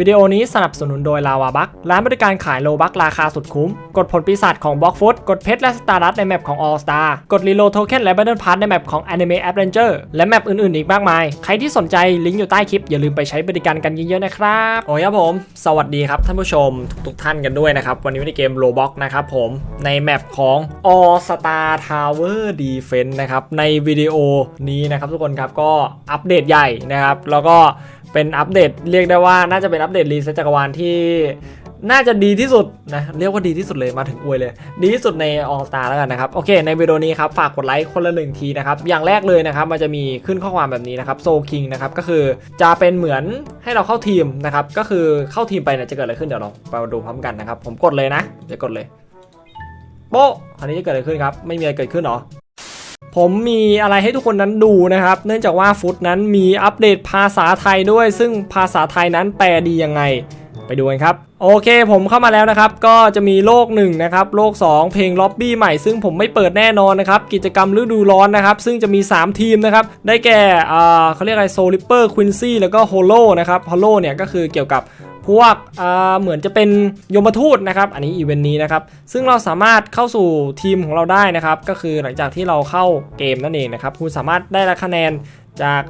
วิดีโอนี้สนับสนุนโดยลาวาบักร้านบริการขายโลบักราคาสุดคุ้ม กดผลปีศาจของบล็อกฟุตกดเพชรและสตาร์ดัตในแมปของ All Star กดรีโลโทเค็นและบัตเดิลพาร์ในแมปของ Anime Adventure และแมปอื่นๆ อีกมากมาย ใครที่สนใจลิงก์อยู่ใต้คลิป อย่าลืมไปใช้บริการกันเยอะๆนะครับ โอ้ยครับผม สวัสดีครับท่านผู้ชมทุกๆท่านกันด้วยนะครับ วันนี้ในเกมโลบ็อกนะครับผมในแมปของ All Star Tower Defense นะครับในวิดีโอนี้นะครับทุกคนครับก็อัปเดตใหญ่นะครับแล้วก็ เป็นอัปเดตเรียกได้ว่าน่าจะเป็นอัปเดตรีเซ็ตจักรวาลที่น่าจะดีที่สุดนะเรียกว่าดีที่สุดเลยมาถึงอวยเลย ดีที่สุดใน All Star แล้วกันนะครับโอเค ในวิดีโอนี้ครับฝากกดไลค์คนละหนึ่งทีนะครับอย่างแรกเลยนะครับมันจะมีขึ้นข้อความแบบนี้นะครับโซคิงนะครับก็คือจะเป็นเหมือนให้เราเข้าทีมนะครับก็คือเข้าทีมไปเนี่ยจะเกิดอะไรขึ้นเดี๋ยวเราไปดูพร้อมกันนะครับผมกดเลยนะจะกดเลยโป๊ะอันนี้จะเกิดอะไรขึ้นครับไม่มีอะไรเกิดขึ้นหรอ ผมมีอะไรให้ทุกคนนั้นดูนะครับ เนื่องจากว่าฟุตนั้นมีอัปเดตภาษาไทยด้วย ซึ่งภาษาไทยนั้นแปลดียังไง ไปดูกันครับ โอเค ผมเข้ามาแล้วนะครับ ก็จะมีโลก1นะครับโลก 2 เพลงล็อบบี้ใหม่ซึ่งผมไม่เปิดแน่นอนนะครับ กิจกรรมฤดูร้อนนะครับ ซึ่งจะมี 3 ทีมนะครับ ได้แก่เขาเรียกอะไรโซลิเปอร์ควินซี่แล้วก็โฮโลนะครับโฮโลเนี่ยก็คือเกี่ยวกับ พวกเหมือนจะเป็นยมทูตนะครับอันนี้อีเวนต์นี้นะครับซึ่งเราสามารถเข้าสู่ทีมของเราได้นะครับก็คือหลังจากที่เราเข้าเกมนั่นเองนะครับคุณสามารถได้รับคะแนนจาก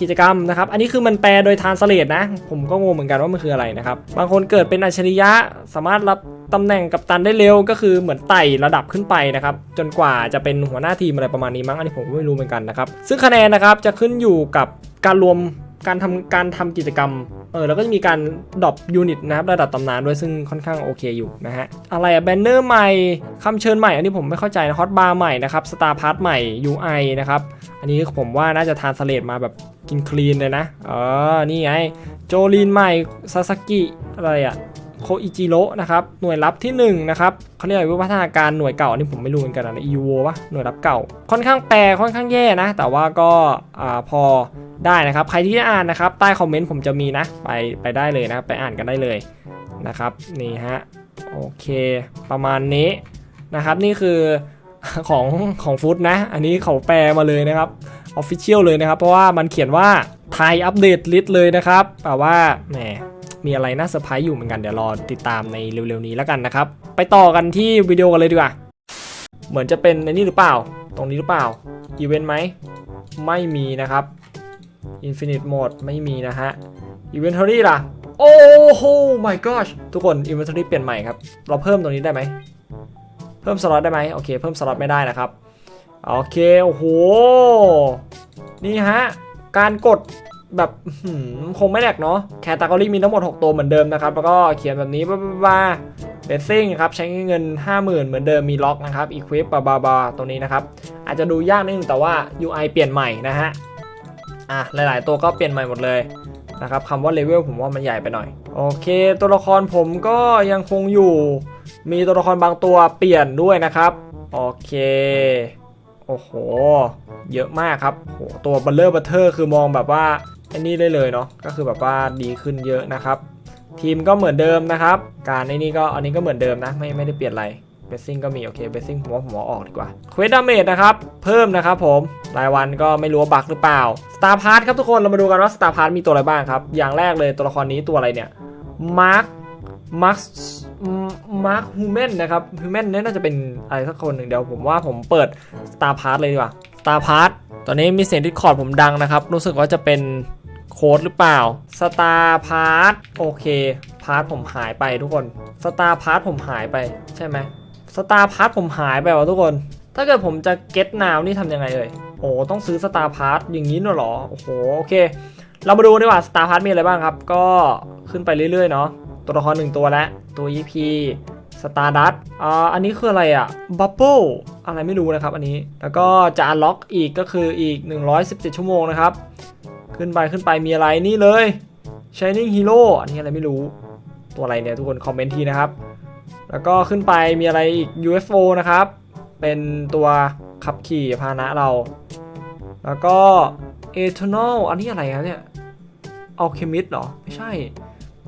กิจกรรมนะครับ อันนี้คือมันแปลโดยทานสเลตนะ ผมก็งงเหมือนกันว่ามันคืออะไรนะครับ บางคนเกิดเป็นอัจฉริยะ สามารถรับตำแหน่งกัปตันได้เร็ว ก็คือเหมือนไต่ระดับขึ้นไปนะครับ จนกว่าจะเป็นหัวหน้าทีมอะไรประมาณนี้มั้ง อันนี้ผมก็ไม่รู้เหมือนกันนะครับ ซึ่งคะแนนนะครับจะขึ้นอยู่กับการรวม การทำการทำกิจกรรม เออแล้วก็จะมีการดรอปยูนิตนะครับระดับตำนานด้วยซึ่งค่อนข้างโอเคอยู่นะฮะ อะไรอะแบนเนอร์ใหม่คำเชิญใหม่ อันนี้ผมไม่เข้าใจนะฮอตบาร์ใหม่นะครับสตาร์พาร์ทใหม่ UI นะครับ อันนี้ผมว่าน่าจะทานสเลตมาแบบกินคลีนเลยนะ เออ นี่ไง โจลีนใหม่ซาสกิอะไรอะ โคอิจิโร่นะครับหน่วยลับที่1นะครับเขาเรียกว่าวิวัฒนาการหน่วยเก่าอันนี้ผมไม่รู้เหมือนกันนะอีโวะหน่วยลับเก่า ค่อนข้างแปลค่อนข้างแย่นะ แต่ว่าก็อ่าพอได้นะครับ ใครที่อ่านนะครับใต้คอมเมนต์ผมจะมีนะ ไปไปได้เลยนะครับไปอ่านกันได้เลยนะครับนี่ฮะโอเคประมาณนี้นะครับนี่คือของของฟุตนะ อันนี้เขาแปลมาเลยนะครับออฟฟิเชียลเลยนะครับ เพราะว่ามันเขียนว่าไทยอัปเดตลิสต์เลยนะครับแต่ว่าแหม มีอะไรน่าเซอร์ไพรส์อยู่เหมือนกันเดี๋ยวรอติดตามในเร็วๆนี้แล้วกันนะครับ ไปต่อกันที่วิดีโอกันเลยดีกว่า เหมือนจะเป็นในนี่หรือเปล่า ตรงนี้หรือเปล่าอีเวนต์ไหมไม่มีนะครับ Infinite Mode ไม่มีนะฮะ Inventory ล่ะ โอ้โห my gosh ทุกคน Inventory เปลี่ยนใหม่ครับ เราเพิ่มตรงนี้ได้ไหม เพิ่มสล็อตได้ไหมโอเค เพิ่มสล็อตไม่ได้นะครับ โอเค โอ้โห นี่ฮะ การกด แบบคงไม่แหลกเนาะแคตตากรีมีทั้งหมด 6 ตัวเหมือนเดิมนะครับ แล้วก็เขียนแบบนี้บ้าเบสซิ่งครับใช้เงิน 50,000 เหมือนเดิมมีล็อกนะครับอีควิปบาบาบาตัวนี้นะครับ อาจจะดูยากนิดนึงแต่ว่า UI เปลี่ยนใหม่นะฮะอะหลาย ๆ ตัวก็เปลี่ยนใหม่หมดเลยนะครับคำว่าเลเวลผมว่ามันใหญ่ไปหน่อย โอเค ตัวละครผมก็ยังคงอยู่ มีตัวละครบางตัวเปลี่ยนด้วยนะครับ โอเค โอ้โห เยอะมากครับโหตัวบัลเลอร์บัตเทอร์คือมองแบบว่า อันนี้ได้เลยเนาะก็คือแบบว่าดีขึ้นเยอะนะครับ ทีมก็เหมือนเดิมนะครับ การในนี้ก็อันนี้ก็เหมือนเดิมนะ ไม่ไม่ได้เปลี่ยนอะไรเบสซิ่งก็มีโอเคเบสซิ่งผมว่าผมเอาออกดีกว่าเควสดาเมจนะครับ เพิ่มนะครับผม รายวันก็ไม่รู้ว่าบักหรือเปล่าสตาร์พาร์ทครับทุกคนเรามาดูกันว่าสตาร์พาร์ทมีตัวอะไรบ้างครับ อย่างแรกเลยตัวละครนี้ตัวอะไรเนี่ยมาร์คมาร์คมาร์คฮูแมนนะครับฮูแมนนี่น่าจะเป็นอะไรสักคนหนึ่งเดี๋ยวผมว่าผมเปิดสตาร์พาร์ทเลยดีกว่า ตาร์พาร์ทตอนนี้มีเสียงดิสคอร์ดผมดังนะครับ รู้สึกว่าจะเป็นโค้ดหรือเปล่าสตาร์พาร์ทโอเคพาร์ทผมหายไปทุกคนสตาร์พาร์ทผมหายไปใช่ไหมสตาร์พาร์ทผมหายไปวะทุกคน ถ้าเกิดผมจะเก็ตนาวนี่ทำยังไงเอ่ยโอ้ต้องซื้อสตาร์พาร์ทอย่างนี้เหรอโอ้โหโอเค เรามาดูดีกว่าสตาร์พาร์ทมีอะไรบ้างครับ ก็ขึ้นไปเรื่อยๆเนาะตัวละครหนึ่งตัวแล้วตัว EP สตาร์ดัตอ่าอันนี้คืออะไรอะบับเบิลอะไรไม่รู้นะครับอันนี้ แล้วก็จะอันล็อกอีกก็คืออีก 117 ชั่วโมงนะครับ ขึ้นไปขึ้นไปมีอะไรนี่เลย Shining Hero อันนี้อะไรไม่รู้ ตัวอะไรเนี่ยทุกคนคอมเมนต์ทีนะครับ แล้วก็ขึ้นไปมีอะไรอีก UFO นะครับ เป็นตัวขับขี่พาหนะเรา แล้วก็ Eternal อันนี้อะไรครับเนี่ย Alchemist เหรอ ไม่ใช่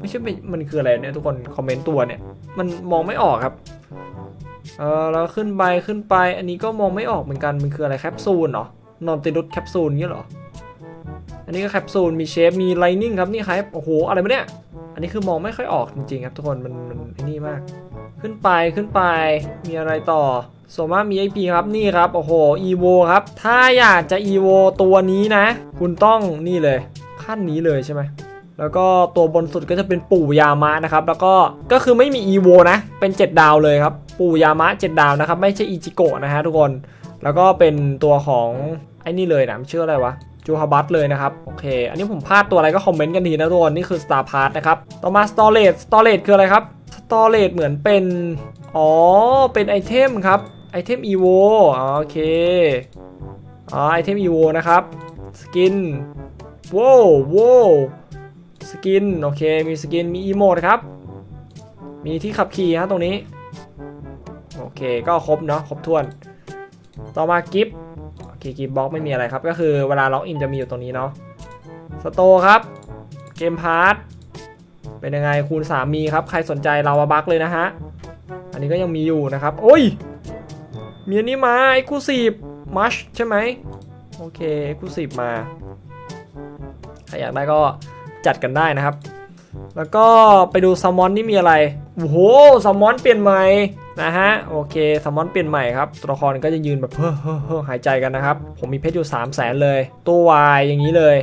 ไม่ใช่เป็นมันคืออะไรเนี่ยทุกคนคอมเมนต์ตัวเนี่ย มันมองไม่ออกครับ เออแล้วขึ้นไปขึ้นไป อันนี้ก็มองไม่ออกเหมือนกันมันคืออะไรแคปซูลเหรอนอนติดุสแคปซูลเงี้ยเหรอ อันนี้ก็แคปซูลมีเชฟมีไลนิ่งครับนี่ครับโอ้โหอะไรมาเนี่ย อันนี้คือมองไม่ค่อยออกจริงๆครับทุกคนมันมันไอ้นี่มาก ขึ้นไปขึ้นไปมีอะไรต่อโซมามี IP ครับนี่ครับโอ้โห EVO ครับ ถ้าอยากจะ EVO ตัวนี้นะ คุณต้องนี่เลยขั้นนี้เลยใช่ไหม แล้วก็ตัวบนสุดก็จะเป็นปู่ยามะนะครับ แล้วก็ก็คือไม่มี EVO นะ เป็น 7 ดาวเลยครับ ปู่ยามะ 7 ดาวนะครับ ไม่ใช่อิจิโกะนะฮะทุกคน แล้วก็เป็นตัวของไอ้นี่เลยนะมันชื่ออะไรวะจูฮาบัตเลยนะครับ โอเค อันนี้ผมพลาดตัวอะไรก็คอมเมนต์กันทีนะทุกคน นี่คือ Star p a s s นะครับ ต่อมา Storage Storage คืออะไรครับ Storage เหมือนเป็น อ๋อ เป็นไอเทมครับ ไอเทม EVO อ๋อโอเค อ๋อ ไอเทม EVO นะครับ สกินว้าวว้าว สกิน โอเค มีสกิน มีอีโมดครับ มีที่ขับขี่ฮะตรงนี้ โอเค ก็ครบเนาะ ครบถ้วน ต่อมากิฟโอเค กิฟต์บ็อกไม่มีอะไรครับ ก็คือเวลาล็อกอินจะมีอยู่ตรงนี้เนาะ สโตครับ เกมพาร์ทเป็นยังไงคูณ3มีครับ ใครสนใจเราวาบักเลยนะฮะ อันนี้ก็ยังมีอยู่นะครับ โอ้ย มีอันนี้มาไอ้คูซีฟมัชใช่ไหม โอเคไอคูซีฟมา ใครอยากได้ก็ จัดกันได้นะครับ แล้วก็ไปดูซัมอนนี่มีอะไรโอ้โหซัมอนเปลี่ยนใหม่นะฮะโอเคซัมอนเปลี่ยนใหม่ครับตัวละครก็จะยืนแบบเฮ้อเฮ้อเฮ้อหายใจกันนะครับ ผมมีเพชรอยู่3 0 0แสนเลย ตู้วายอย่างนี้เลย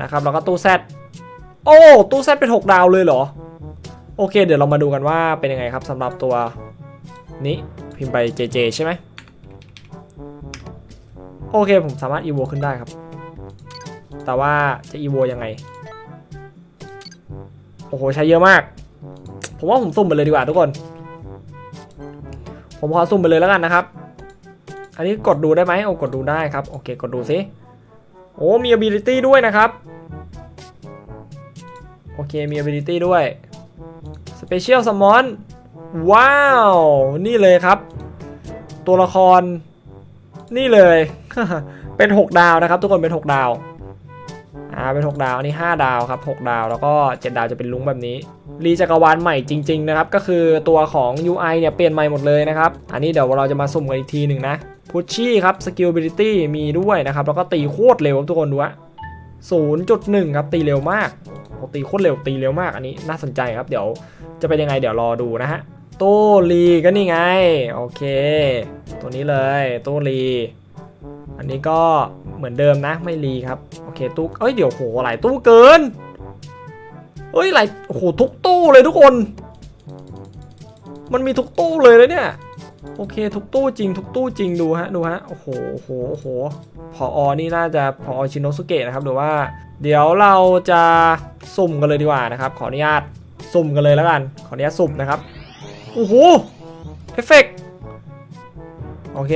นะครับแล้วก็ตู้แซดโอ้ตู้แซดเป็น 6 ดาวเลยเหรอ โอเค เดี๋ยวเรามาดูกันว่าเป็นยังไงครับสำหรับตัวนี้พิมพ์ไป JJ ใช่ไหมโอเค ผมสามารถ EVO ขึ้นได้ครับ แต่ว่าจะ EVO ยังไง โอ้โห ใช้เยอะมาก ผมว่าผมสุ่มไปเลยดีกว่าทุกคน ผมขอสุ่มไปเลยแล้วกันนะครับ อันนี้กดดูได้ไหมโอ้กดดูได้ครับ โอเค กดดูสิ โอ้ มี ability ด้วยนะครับ โอเค มี ability ด้วย Special Summon ว้าว นี่เลยครับ ตัวละคร นี่เลย เป็น 6 ดาวนะครับ ทุกคนเป็น 6 ดาว อ่าเป็น 6 ดาวอันนี้ 5 ดาวครับ 6 ดาวแล้วก็ 7 ดาวจะเป็นลุงแบบนี้ รีจักรวาลใหม่จริงๆนะครับ ก็คือตัวของ UI เนี่ยเปลี่ยนใหม่หมดเลยนะครับ อันนี้เดี๋ยวเราจะมาสุ่มกันอีกทีหนึ่งนะพุชชี่ครับสกิล ability มีด้วยนะครับ แล้วก็ตีโคตรเร็วครับทุกคนดูอะ0.1 ครับตีเร็วมากตีโคตรเร็วตีเร็วมากอันนี้น่าสนใจครับเดี๋ยวจะเป็นยังไงเดี๋ยวรอดูนะฮะตู้รีก็นี่ไง โอเค ตัวนี้เลยตู้รีอันนี้ก็ เหมือนเดิมนะ ไม่รีครับ โอเคตู้เอ้ยเดี๋ยวโหหลายตู้เกินเอ้ยหลายโหทุกตู้เลยทุกคน มันมีทุกตู้เลยเลยเนี่ย โอเค ทุกตู้จริง ทุกตู้จริงดูฮะดูฮะโอ้โหโอ้โหโอ้โหพออนี่น่าจะพอชินโนสุเกะนะครับหรือว่า เดี๋ยวเราจะสุ่มกันเลยดีกว่านะครับ ขออนุญาตสุ่มกันเลยแล้วกัน ขออนุญาตสุ่มนะครับโอ้โหเอฟเฟกต์โอเค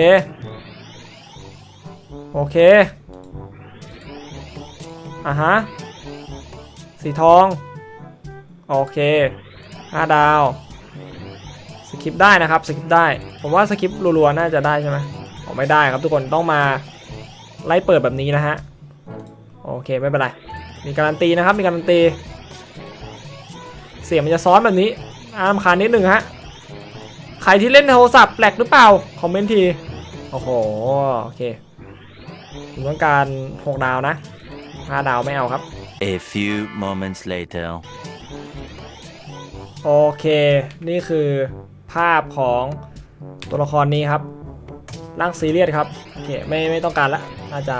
โอเค อะฮะ สีทอง โอเคห้าดาว สกิปได้นะครับ สกิปได้ ผมว่าสกิปรัวๆ น่าจะได้ใช่ไหมออกไม่ได้ครับทุกคนต้องมาไล่เปิดแบบนี้นะฮะ โอเคไม่เป็นไร มีการันตีนะครับ มีการันตี เสียงมันจะซ้อนแบบนี้อารำคาญนิดหนึ่งฮะ ใครที่เล่นโทรศัพท์แปลกหรือเปล่า คอมเมนต์ที โอ้โห โอเค ผมต้องการ 6 ดาวนะ 5 ดาวไม่เอาครับ A few moments later. โอเค นี่คือภาพของตัวละครนี้ครับ ร่างซีเรียสครับ โอเค ไม่ไม่ต้องการละ น่าจะ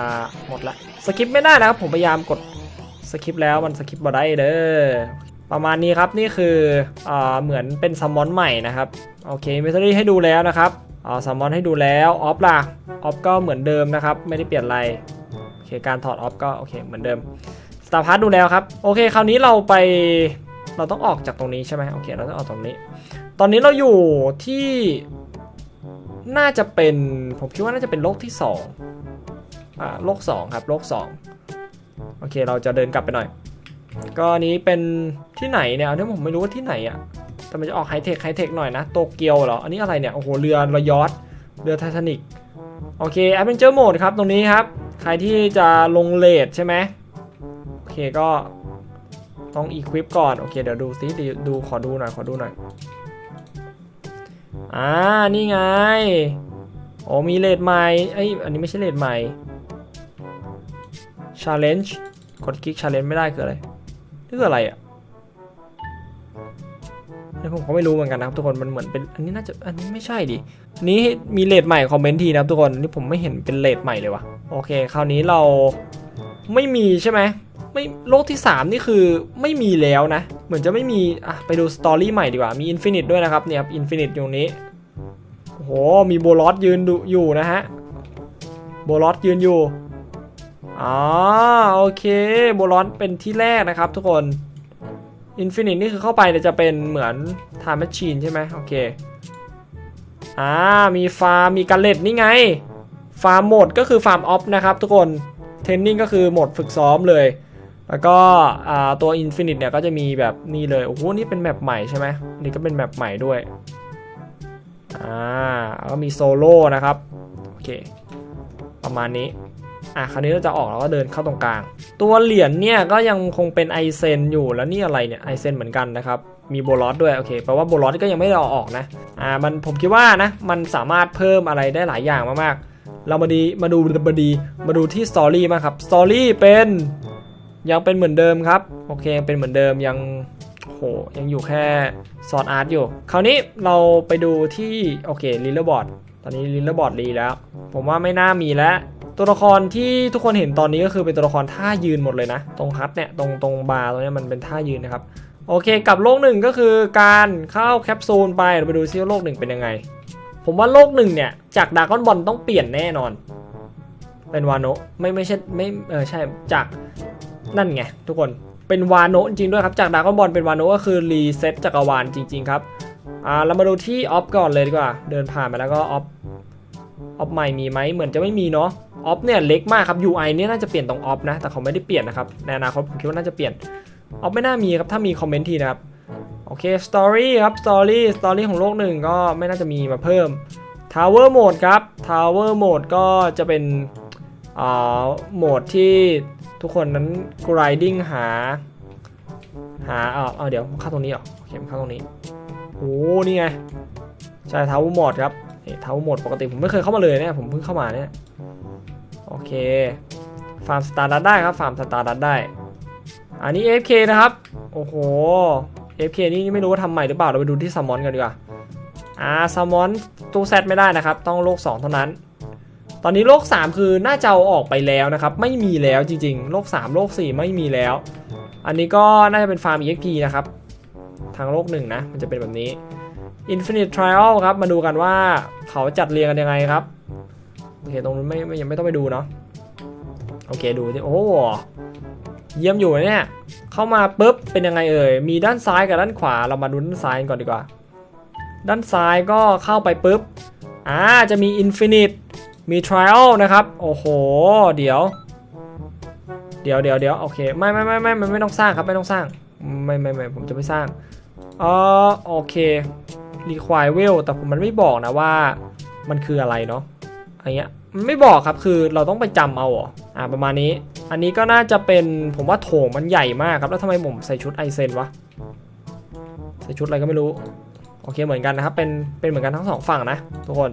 หมดละ สคิปไม่ได้นะครับ ผมพยายามกดสคิปแล้วมันสคิปบ่ได้เด้อ ประมาณนี้ครับ นี่คืออ่าเหมือนเป็นซัมมอนใหม่นะครับ โอเคเมทัลลี่ให้ดูแล้วนะครับ อ่าซัมมอนให้ดูแล้วออฟล่ะออฟก็เหมือนเดิมนะครับ ไม่ได้เปลี่ยนอะไรโอเคการถอดออฟก็โอเคเหมือนเดิมสตาร์พาร์ดูแล้วครับโอเคคราวนี้เราไปเราต้องออกจากตรงนี้ใช่ไหมโอเคเราต้องออกตรงนี้ ตอนนี้เราอยู่ที่น่าจะเป็นผมคิดว่าน่าจะเป็นโลกที่สองอ่าโลกสองครับโลกสองโอเคเราจะเดินกลับไปหน่อย ก็นี้เป็นที่ไหนเนี่ยอันนี้ผมไม่รู้ว่าที่ไหนอะ่ะ แต่มันจะออกไฮเทคไฮเทคหน่อยนะ โตเกียวเหรอ อันนี้อะไรเนี่ย โอ้โห เรือระยอทเรือไททานิกโอเคแอดเวนเจอร์โหมดครับ ตรงนี้ครับ ใครที่จะลงเลทใช่ไหมโอเคก็ต้องอีควิปก่อน โอเค เดี๋ยวดูซิดูดูขอดูหน่อย ขอดูหน่อย อ่า นี่ไง โอ้มีเลทใหม่เอ้ย อันนี้ไม่ใช่เลทใหม่ challenge กดคลิก challenge ไม่ได้คืออะไรนี่คืออะไรอะ ผมก็ไม่รู้เหมือนกันนะครับทุกคนมันเหมือนเป็นอันนี้น่าจะอันนี้ไม่ใช่ดิอันนี้มีเลทใหม่คอมเมนต์ทีนะครับทุกคนนี่ผมไม่เห็นเป็นเลทใหม่เลยวะโอเค คราวนี้เราไม่มีใช่ไหมไม่โลกที่ 3 นี่คือไม่มีแล้วนะ เหมือนจะไม่มีอะไปดูสตอรี่ใหม่ดีกว่ามีอินฟินิตด้วยนะครับเนี่ยครับอินฟินิตอยู่ตรงนี้โอ้โหมีโบลอสยืนดูอยู่นะฮะโบลอสยืนอยู่อ๋อโอเคโบลอสเป็นที่แรกนะครับทุกคน อินฟินิตนี่คือเข้าไปเนี่ยจะเป็นเหมือน Time Machine ใช่ไหมโอเคอ่ามีฟาร์มมีการเล็ดนี่ไง ฟาร์มโหมดก็คือฟาร์มออฟนะครับทุกคนเทรนนิ่งก็คือโหมดฝึกซ้อมเลย แล้วก็อ่าตัว Infinite เนี่ยก็จะมีแบบนี่เลยโอ้โหนี่เป็นแมปใหม่ใช่ไหมนี่ก็เป็นแมปใหม่ด้วยอ่าก็มีโซโล่นะครับโอเคประมาณนี้ อะคราวนี้เราจะออกแล้วก็เดินเข้าตรงกลาง ตัวเหรียญเนี่ยก็ยังคงเป็นไอเซนอยู่แล้วนี่อะไรเนี่ยไอเซนเหมือนกันนะครับมีโบลอสด้วยโอเคแปลว่าโบลอสก็ยังไม่ได้ออกนะอ่ามันผมคิดว่านะมันสามารถเพิ่มอะไรได้หลายอย่างมากๆ เรามาดีมาดูมาดีมาดูที่สตอรี่มาครับสตอรี่เป็นยังเป็นเหมือนเดิมครับโอเคยังเป็นเหมือนเดิมยังโหยังอยู่แค่ซอร์อาร์ตอยู่ คราวนี้เราไปดูที่ โอเคลิลเลอร์บอร์ดตอนนี้ลิลเลอร์บอร์ดรีแล้ว ผมว่าไม่น่ามีแล้ว ตัวละครที่ทุกคนเห็นตอนนี้ก็คือเป็นตัวละครท่ายืนหมดเลยนะ ตรงฮัทเนี่ยตรงตรงบาร์ตรงเนี้ยมันเป็นท่ายืนนะครับโอเคกับโลกหนึ่งก็คือการเข้าแคปซูลไปเราไปดูซิว่าโลกหนึ่งเป็นยังไง ผมว่าโลกหนึ่งเนี่ยจากดากอนบอลต้องเปลี่ยนแน่นอน เป็นวาโนไม่ไม่ใช่ไม่เออใช่จากนั่นไงทุกคนเป็นวาโนจริงด้วยครับจากดากอนบอลเป็นวาโนก็คือรีเซ็ตจักรวาลจริง ๆ ครับอ่าเรามาดูที่ออฟก่อนเลยดีกว่า เดินผ่านมาแล้วก็ออฟออฟใหม่มีไหมเหมือนจะไม่มีเนาะ ออฟเนี่ยเล็กมากครับ UI เนี่ยน่าจะเปลี่ยนตรงออฟนะ แต่เขาไม่ได้เปลี่ยนนะครับ ในอนาคตผมคิดว่าน่าจะเปลี่ยนออฟไม่น่ามีครับ ถ้ามีคอมเมนต์ทีนะครับ โอเคสตอรี่ครับสตอรี่สตอรี่ของโลกหนึ่งก็ไม่น่าจะมีมาเพิ่ม Tower Mode ครับ Tower Mode ก็จะเป็นอ่าโหมดที่ทุกคนนั้น grinding หา หาเออาเดี๋ยวเข้าตรงนี้เหรอโอเคเข้าตรงนี้โอ้นี่ไงใช่ Tower Mode ครับ นี่ Tower Mode ปกติผมไม่เคยเข้ามาเลยเนี่ยผมเพิ่งเข้ามาเนี่ยโอเคฟาร์มสตาร์ดัตได้ครับฟาร์มสตาร์ดัตได้ อันนี้ FK นะครับ โอ้โห FK นี่ไม่รู้ว่าทำใหม่หรือเปล่าเราไปดูที่ซัมมอนกันดีกว่าอ่าซัมมอนตู้แซดไม่ได้นะครับ ต้องโลก 2 เท่านั้น ตอนนี้โลก 3 คือน่าจะเอาออกไปแล้วนะครับ ไม่มีแล้วจริงๆ โลก 3 โลก 4 ไม่มีแล้ว อันนี้ก็น่าจะเป็นฟาร์ม EXP นะครับ ทางโลก 1 นะ มันจะเป็นแบบนี้ Infinite Trial ครับ มาดูกันว่าเขาจัดเรียงกันยังไงครับ โอเค ตรงนู้นไม่ไม่ยังไม่ต้องไปดูเนาะ โอเค ดูที่โอ้เยี่ยมอยู่เนี่ย เข้ามาปุ๊บ เป็นยังไงเอ่ย มีด้านซ้ายกับด้านขวา เรามาดูด้านซ้ายก่อนดีกว่า ด้านซ้ายก็เข้าไปปุ๊บ อ่า จะมี Infinite มี Trial นะครับ โอ้โห เดี๋ยว เดี๋ยวเดี๋ยวเดี๋ยวโอเค ไม่ไม่ไม่ไม่ไม่ไม่ต้องสร้างครับ ไม่ต้องสร้าง ไม่ไม่ไม่ผมจะไม่สร้างเออโอเค Require Well แต่ผมมันไม่บอกนะว่ามันคืออะไรเนาะอะไรเงี้ยไม่บอกครับคือเราต้องไปจำเอาเหรออ่าประมาณนี้ อันนี้ก็น่าจะเป็นผมว่าโถงมันใหญ่มากครับ แล้วทำไมผมใส่ชุดไอเซนวะใส่ชุดอะไรก็ไม่รู้ โอเคเหมือนกันนะครับ เป็นเป็นเหมือนกันทั้งสองฝั่งนะทุกคน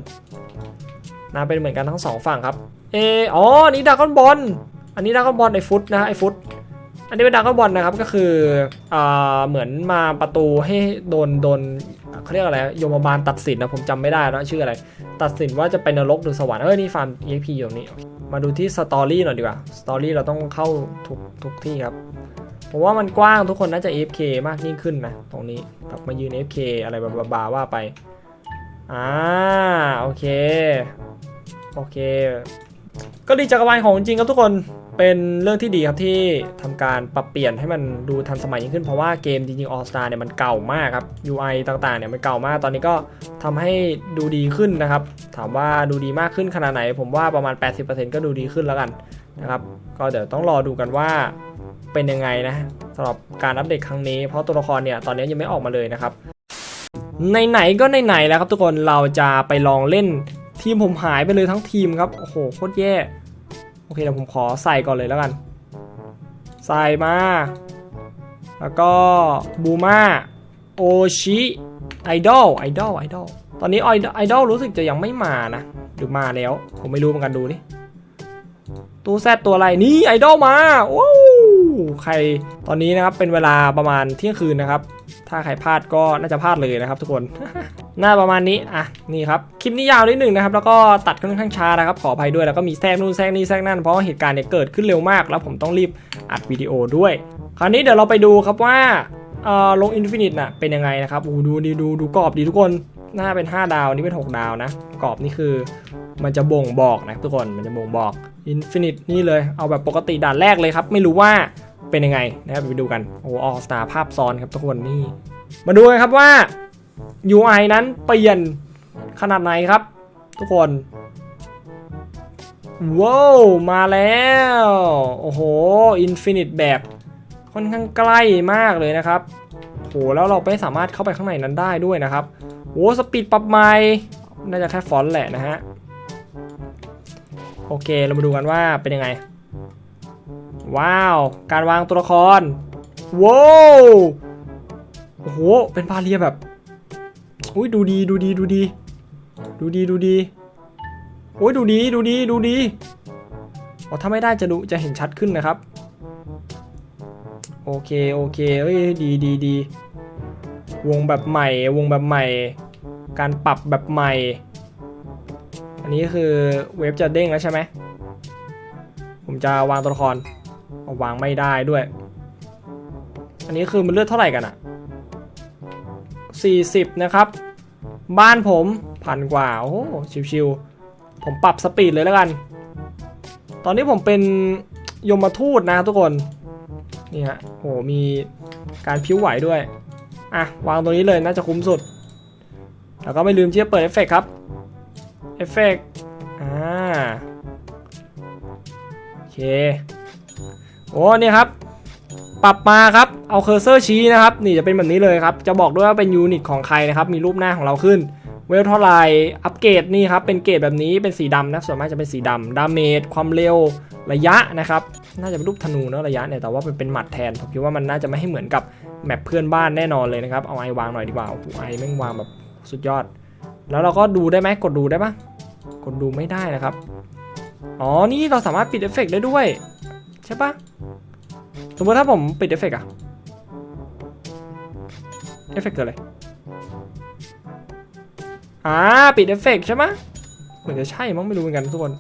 นะเป็นเหมือนกันทั้งสองฝั่งครับเอออ๋อนี้ดากอนบอลอันนี้ดากอนบอลไอฟุตนะฮะไอฟุต อันนี้เป็นดากอนบอลนะครับก็คืออ่าเหมือนมาประตูให้โดนโดนเขาเรียกอะไรโยมบาลตัดสินนะผมจำไม่ได้แล้วชื่ออะไร ตัดสินว่าจะเป็นนรกหรือสวรรค์เออนี่ฟาร์ม EXP อยู่นี้มาดูที่สตอรี่หน่อยดีกว่าสตอรี่เราต้องเข้าทุกทุกที่ครับผมว่ามันกว้างทุกคนน่าจะ AFK มากยิ่งขึ้นนะตรงนี้แบบมายืน AFK อะไรบบบาๆว่าไปอ่าโอเค โอเค ก็ดีจักรวาลของจริงครับทุกคน เป็นเรื่องที่ดีครับที่ทำการปรับเปลี่ยนให้มันดูทันสมัยยิ่งขึ้นเพราะว่าเกมจริงๆ All Star เนี่ยมันเก่ามากครับ UI ต่างๆเนี่ยมันเก่ามาก ตอนนี้ก็ทำให้ดูดีขึ้นนะครับ ถามว่าดูดีมากขึ้นขนาดไหน ผมว่าประมาณ 80%ก็ดูดีขึ้นแล้วกันนะครับ ก็เดี๋ยวต้องรอดูกันว่าเป็นยังไงนะสำหรับการอัปเดตครั้งนี้ เพราะตัวละครเนี่ยตอนนี้ยังไม่ออกมาเลยนะครับในไหนๆก็ในไหนๆแล้วครับทุกคนเราจะไปลองเล่นทีมผมหายไปเลยทั้งทีมครับโอ้โหโคตรแย่ เคเดี๋ยวผมขอใส่ก่อนเลยแล้วกัน ใส่มา แล้วก็บูมาโอชิไอดอลไอดอลไอดอลตอนนี้ไอดอลรู้สึกจะยังไม่มานะ หรือมาแล้ว ผมไม่รู้เหมือนกันดูนี่ตู้แซดตัวอะไรนี่ไอดอลมาว้าใครตอนนี้นะครับเป็นเวลาประมาณเที่ยงคืนนะครับ ถ้าใครพลาดก็น่าจะพลาดเลยนะครับทุกคน หน้าประมาณนี้ อะ นี่ครับ คลิปนี้ยาวนิดหนึ่งนะครับ แล้วก็ตัดค่อนข้างช้านะครับ ขออภัยด้วย แล้วก็มีแทรกนู่นแทรกนี่แทรกนั่น เพราะว่าเหตุการณ์เนี่ยเกิดขึ้นเร็วมาก แล้วผมต้องรีบอัดวิดีโอด้วย คราวนี้เดี๋ยวเราไปดูครับว่าเอ่อลงอินฟินิตน่ะ เป็นยังไงนะครับโอ้ดูดีดูดูกรอบดีทุกคน หน้าเป็น 5 ดาว นี่เป็น 6 ดาวนะ กรอบนี่คือ มันจะบ่งบอกนะทุกคน มันจะบ่งบอกอินฟินิตนี่เลย เอาแบบปกติด่านแรกเลยครับ ไม่รู้ว่าเป็นยังไงนะครับไปดูกัน โอ้ออสตาภาพซ้อนครับทุกคนนี่ มาดูกันครับว่า UI นั้นเปลี่ยนขนาดไหนครับ ทุกคนว้าวมาแล้ว โอ้โห Infinite แบบค่อนข้างใกล้มากเลยนะครับโหแล้วเราไม่สามารถเข้าไปข้างในนั้นได้ด้วยนะครับโอ้สปีดปรับใหม่น่าจะแค่ฟอนต์แหละนะฮะโอเคเรามาดูกันว่าเป็นยังไง ว้าว การวางตัวละครว้าวโอ้โหเป็นบาเรียแบบ อุ้ยดูดีดูดีดูดี ดูดีดูดีโอ้ยดูดีดูดีดูดีอ๋อถ้าไม่ได้จะดูจะเห็นชัดขึ้นนะครับ โอเคโอเคเอ้ยดีดีดีวงแบบใหม่ วงแบบใหม่ การปรับแบบใหม่ อันนี้คือเว็บจะเด้งแล้วใช่ไหมผมจะวางตัวละครวางไม่ได้ด้วย อันนี้คือมันเลือดเท่าไหร่กันอะ 40 นะครับ บ้านผมพันกว่า โอ้ชิวๆ ผมปรับสปีดเลยแล้วกัน ตอนนี้ผมเป็นยมทูตนะทุกคน นี่ฮะโอ้โหมีการพิ้วไหวด้วย อะ วางตรงนี้เลยน่าจะคุ้มสุด แล้วก็ไม่ลืมที่จะเปิดเอฟเฟกต์ครับ เอฟเฟกต์อ่า โอเค โอ้เนี่ยครับ ปรับมาครับ เอาเคอร์เซอร์ชี้นะครับ นี่จะเป็นแบบนี้เลยครับ จะบอกด้วยว่าเป็นยูนิตของใครนะครับ มีรูปหน้าของเราขึ้น เวลเท่าไรอัปเกรดนี่ครับ เป็นเกรดแบบนี้เป็นสีดำนะ ส่วนมากจะเป็นสีดำดาเมจ ความเร็ว ระยะนะครับ น่าจะเป็นรูปธนูเนอะระยะเนี่ย แต่ว่าเป็นเป็นหมัดแทน ผมคิดว่ามันน่าจะไม่ให้เหมือนกับแมปเพื่อนบ้านแน่นอนเลยนะครับ เอาไอวางหน่อยดีกว่าโอ้โหไอแม่งวางแบบสุดยอด แล้วเราก็ดูได้ไหมกดดูได้ปะกดดูไม่ได้นะครับ อ๋อ นี่เราสามารถปิดเอฟเฟกต์ได้ด้วย ใช่ปะ สมมติถ้าผมปิดเอฟเฟกต์อะเอฟเฟกต์เกิดอะไรอ่าปิดเอฟเฟกต์ใช่ไหมเหมือนจะใช่มั้งไม่รู้เหมือนกันทุกคน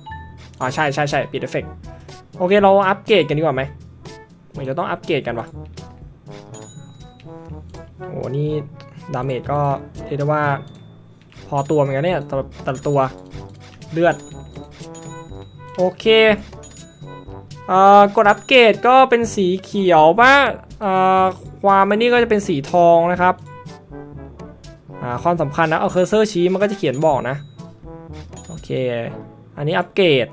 อ่าใช่ใช่ใช่ปิดเอฟเฟกต์โอเคเราอัปเกรดกันดีกว่าไหมเหมือนจะต้องอัปเกรดกันวะโอ้นี่ดาเมจก็เรียกได้ว่า พอตัวเหมือนกันเนี่ยแต่ละแต่ตัวเลือด โอเค กดอัปเกรดก็เป็นสีเขียวป่ะเอ่อความอันนี้ก็จะเป็นสีทองนะครับความสำคัญนะเอาเคอร์เซอร์ชี้มันก็จะเขียนบอกนะ โอเค อันนี้อัปเกรด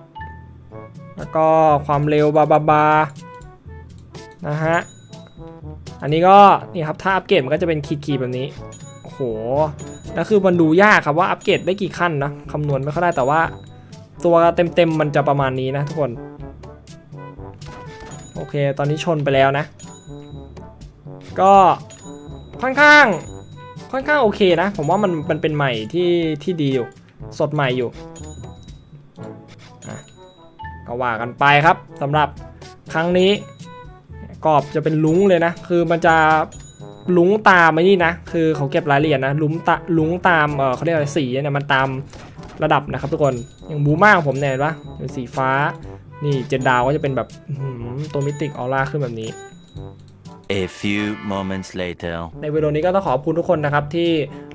แล้วก็ความเร็วบาบาบานะฮะ อันนี้ก็นี่ครับถ้าอัปเกรดมันก็จะเป็นขีดขีดๆแบบนี้ โอ้โหแล้วคือมันดูยากครับว่าอัปเกรดได้กี่ขั้นนะคำนวณไม่ค่อยได้แต่ว่า ตัวเต็มๆมันจะประมาณนี้นะทุกคน โอเค ตอนนี้ชนไปแล้วนะ ก็ค่อนข้างค่อนข้างโอเคนะ ผมว่ามันมันเป็นใหม่ที่ที่ดีอยู่ สดใหม่อยู่อะก็ว่ากันไปครับสำหรับครั้งนี้กรอบจะเป็นลุ้งเลยนะ คือมันจะลุ้งตามไอ้นี่นะ คือเขาเก็บรายละเอียดนะลุ้งตาลุ้งตามเออเขาเรียกอะไรสีเนี่ยมันตามระดับนะครับทุกคนอย่างบูมากผมเนี่ยเห็นปะเป็นสีฟ้า นี่เจ็ดดาวก็จะเป็นแบบอื้อหือตัวมิติกออร่าขึ้นแบบนี้ A few moments later. ในวิดีโอนี้ก็ต้องขอบคุณทุกคนนะครับที่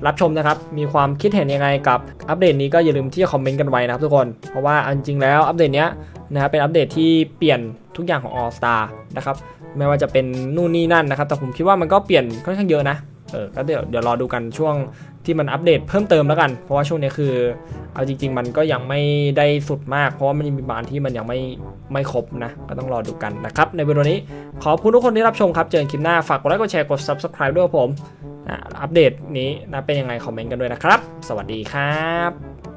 รับชมนะครับ มีความคิดเห็นยังไงกับอัปเดตนี้ก็อย่าลืมที่จะคอมเมนต์กันไว้นะครับทุกคน เพราะว่าเอาจริงๆแล้วอัปเดตเนี้ยนะครับเป็นอัปเดตที่เปลี่ยนทุกอย่างของ All Star นะครับไม่ว่าจะเป็นนู่นนี่นั่นนะครับ แต่ผมคิดว่ามันก็เปลี่ยนค่อนข้างเยอะนะ เออก็เดี๋ยวเดี๋ยวรอดูกันช่วง ที่มันอัปเดตเพิ่มเติมแล้วกัน เพราะว่าช่วงนี้คือ เอาจริง ๆ มันก็ยังไม่ได้สุดมาก เพราะว่ามันมีบานที่มันยังไม่ไม่ครบนะ ก็ต้องรอดูกันนะครับ ในวิดีโอนี้ขอบคุณทุกคนที่รับชมครับเจอกันคลิปหน้าฝากกดไลค์กดแชร์กด subscribe ด้วยผมอะอัปเดตนี้นะเป็นยังไงคอมเมนต์กันด้วยนะครับ สวัสดีครับ